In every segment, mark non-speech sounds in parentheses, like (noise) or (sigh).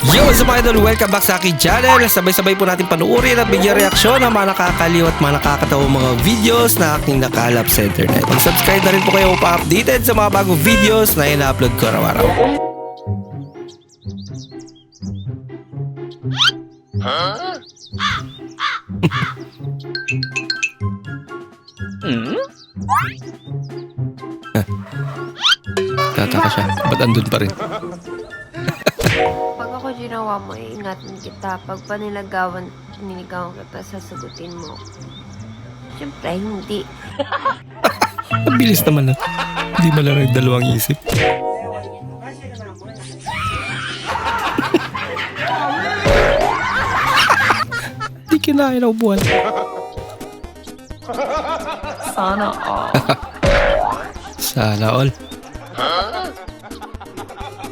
Yo, what's up mga idol? Welcome back sa aking channel. Sabay-sabay po natin panuorin at bigyan reaksyon ng mga nakakaliw at mga nakakatawang mga videos na aking nakalap sa internet. Mag-subscribe na rin po kayo pa updated sa mga bagong videos na ina-upload ko araw-araw. (laughs) Tataka siya. Ba't andun pa rin? Ginawa mo, iingatan kita. Pag panilagawan, niligawan kita, sasagutin mo. Siyempre, hindi. Ang (laughs) bilis naman na. Hindi mo lang nagdalawang isip. Di kinain ako buwan. Sana all. Sana all.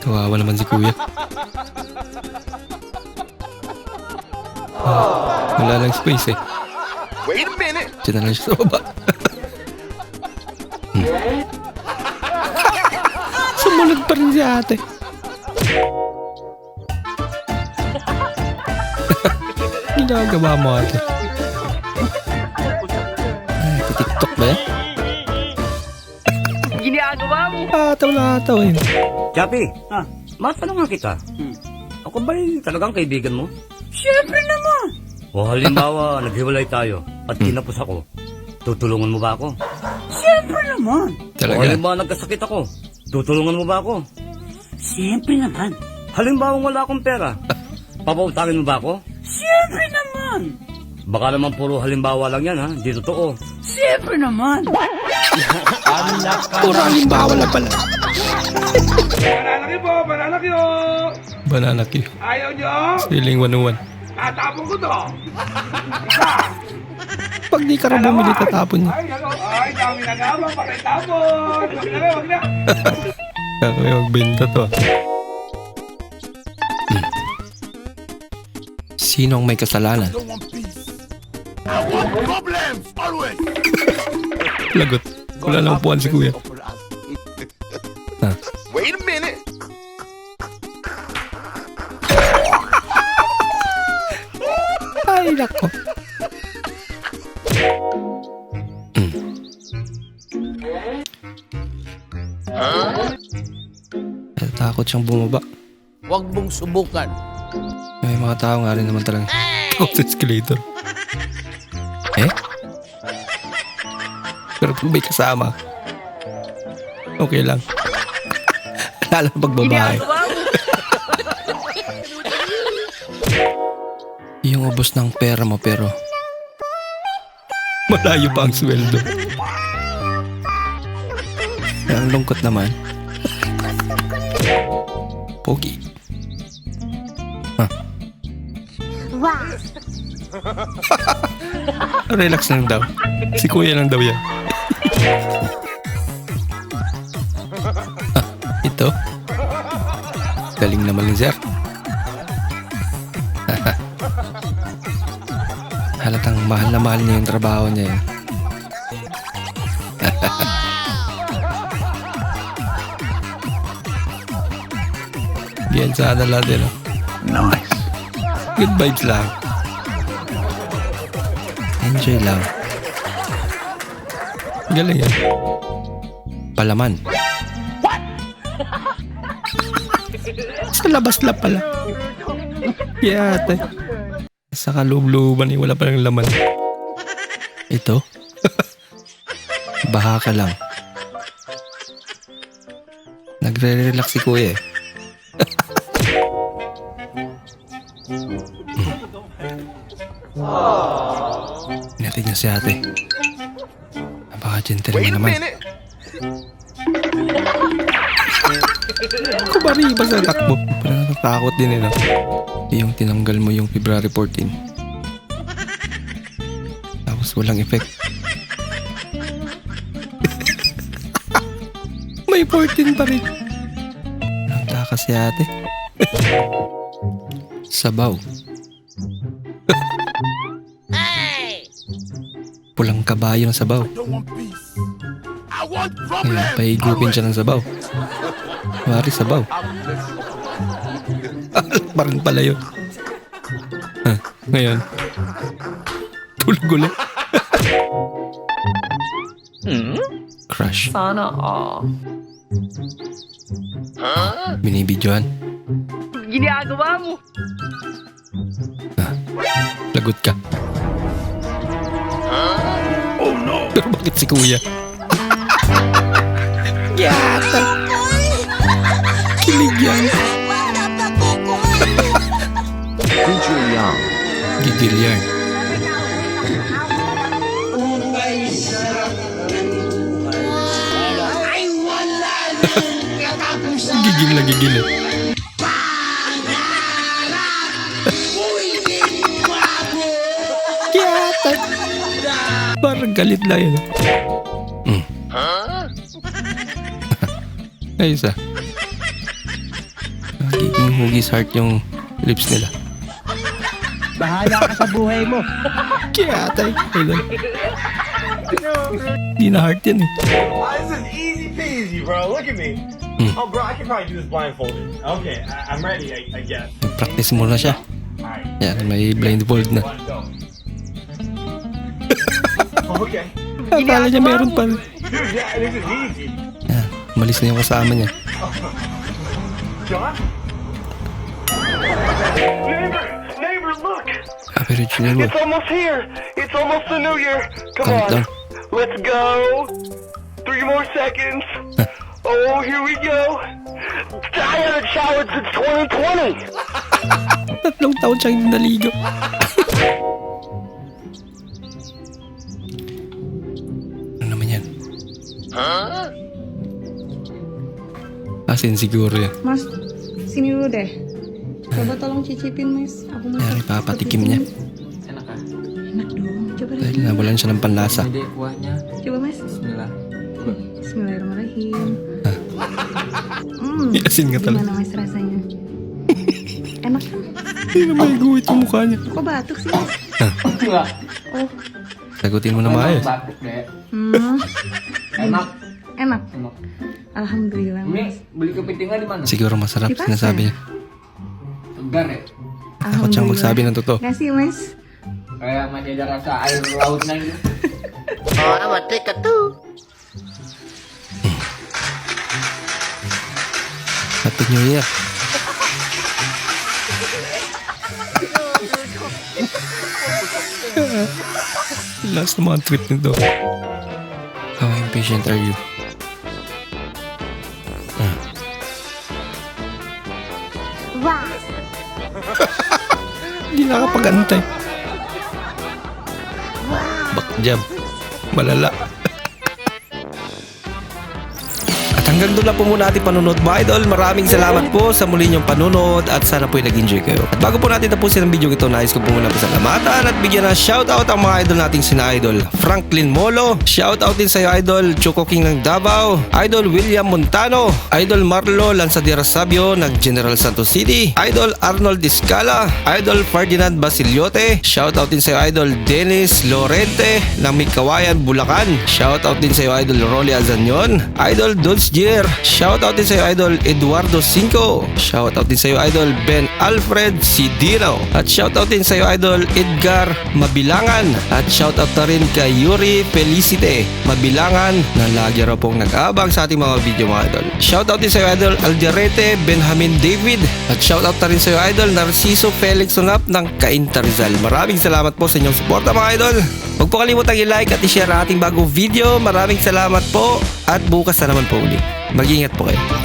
Kawawa naman si kuya. Wala lang space eh. Wait a minute. Diyan na lang siya sa baba. Hmm. Sumunod pa rin si ate. (laughs) Ginagawa mo ate. Ay, TikTok ba yan? Ginagawa mo? Ataw na ataw eh. Chapi, ah, matanong nga kita. Ako ba'y talagang kaibigan mo? Siyempre naman. O halimbawa, (laughs) naghiwalay tayo at kinapos ako. Tutulungan mo ba ako? Siyempre naman. O Talaga? halimbawa, nagkasakit ako. Tutulungan mo ba ako? Siyempre naman. Halimbawa, wala akong pera. (laughs) Papautangin mo ba ako? Siyempre naman. Baka naman puro halimbawa lang yan ha, hindi totoo. Siyempre naman. (laughs) Puro halimbawa lang pala. Banana po, banana ko. Banana Q. Ayaw nyo? Siling 101. Tatapon ko to. (laughs) Pag di ka rin bumili, tatapon niya. Ay, ano? Ay, dami na nga. Pakitapon. Wag na, wag na. (laughs) Kaya magbenta to. ah. Hmm. Sino ang may kasalanan? Problems always. (laughs) Lagot. Wala lang upuan si kuya. Natakot siyang bumaba. Huwag mong subukan. May mga tao nga rin naman talaga. Takot sa escalator. Eh? Pero kung may kasama, okay lang. (laughs) Lalo na pag babae. (laughs) Yung ubos ng pera mo pero malayo pa ang sweldo. Eh, Ang lungkot naman. Pogi. (laughs) Relax lang daw. Si kuya lang daw yan. Ah, ito? Galing naman ni Sir. (laughs) Halatang mahal na mahal niya yung trabaho niya (laughs) Yan sana natin. Nice. Good vibes lang. Enjoy lang. Galing yan. Palaman. What? (laughs) Sa labas lang pala. Yeah, ate. Sa kaloob-looban eh, wala pa ng laman. Ito? (laughs) Baha ka lang. Nagre-relax si kuya eh. Niya si ate. Napaka-gentleman naman. Kumariba sa takbo. Parang natatakot din nila. Yung tinanggal mo yung February 14. Tapos walang effect. (laughs) May 14 pa rin. Nagtakas si ate. (laughs) Sabaw. (laughs) Pulang kabayo ng sabaw. Problems. paigupin siya ng sabaw. Mari sabaw. Alak (laughs) pa rin pala yun. Ah, ngayon. Tulog ulit. Crush. Sana all. Binibidyohan. Ginagawa mo. Lagot ka. Oh no! Pero bakit si kuya? Yata! Kilig yan. Gigil yan. gigil na gigil eh. Galit lang yun. Mm. Ayos ah. Nagiging hugis heart yung lips nila. Bahala ka sa buhay mo. (laughs) Kaya tay. Ayun. Di na heart yan eh. This is easy peasy, bro. Look at me. Hmm. Oh, bro, I can probably do this blindfolded. Okay, I- I'm ready, I, I guess. Practice muna siya. Alright, Yan, may blindfold na. one, go. Okay. Akala niya meron pa. Dude, yeah, this is easy. Yan, malis na yung kasama niya. John? Neighbor! Neighbor, look! Na mo. It's almost here! It's almost the new year! Come on! Let's go! Three more seconds! (laughs) oh, here we go! I haven't showered since 2020! Tatlong taon siyang hindi naligo. mas insecure ya? Mas sini dulu deh. Coba eh. tolong cicipin mas. Aku mau cari ya, apa tikimnya? enak kan enak dong. Coba lagi nggak boleh selam penasa. Coba mas. Bismillah. Coba. Bismillahirrahmanirrahim hmm Yasin kata gimana mas rasanya? (laughs) Enak kan? Ini namanya gue itu mukanya. Kok batuk sih mas? Nah. oh. Takutin mana aja. Hmm. enak. Enak. Enak. Alhamdulillah, Ini Mas. beli kepitingnya di mana? Siguro masarap Di sinasabi niya. Segar ya? Takot siyang magsabi ng totoo. Kasih, Mas. Kayak masih ada rasa air lautnya gitu. Happy New Year. Last na mga tweet nito. How impatient are you? Hindi nakapag-antay. Backjab. Malala. Hanggang doon lang po muna ating panunod mga idol. Maraming salamat po sa muli niyong panunod at sana po ay nag-enjoy kayo. At bago po natin tapusin ang video ito, nais ko po muna pasalamatan at bigyan ng shoutout ang mga idol nating sina idol Franklin Molo, shoutout din sa iyo idol Choco King ng Davao, idol William Montano, idol Marlo Lanzadera Sabio ng General Santos City, idol Arnold Discala, idol Ferdinand Basiliote, shoutout din sa iyo idol Dennis Lorente ng Mikawayan, Bulacan, shoutout din sa iyo idol Rolly Azanyon, idol Dulce Gier, shoutout din sa iyo idol Eduardo Cinco, shoutout din sa iyo idol Ben Alfred Sidino, at shoutout din sa iyo idol Edgar Mabilangan, at shoutout na rin kay Yuri Felicite Mabilangan na lagi raw pong nag-aabang sa ating mga video mga idol. Shoutout din sa iyo idol Alderete Benjamin David, at shoutout na rin sa iyo idol Narciso Felix Sonap ng Cainta Rizal. Maraming salamat po sa inyong suporta mga idol. Huwag po kalimutang i-like at i-share ang ating bagong video. Maraming salamat po at bukas na naman po uli. Mag-ingat po kayo.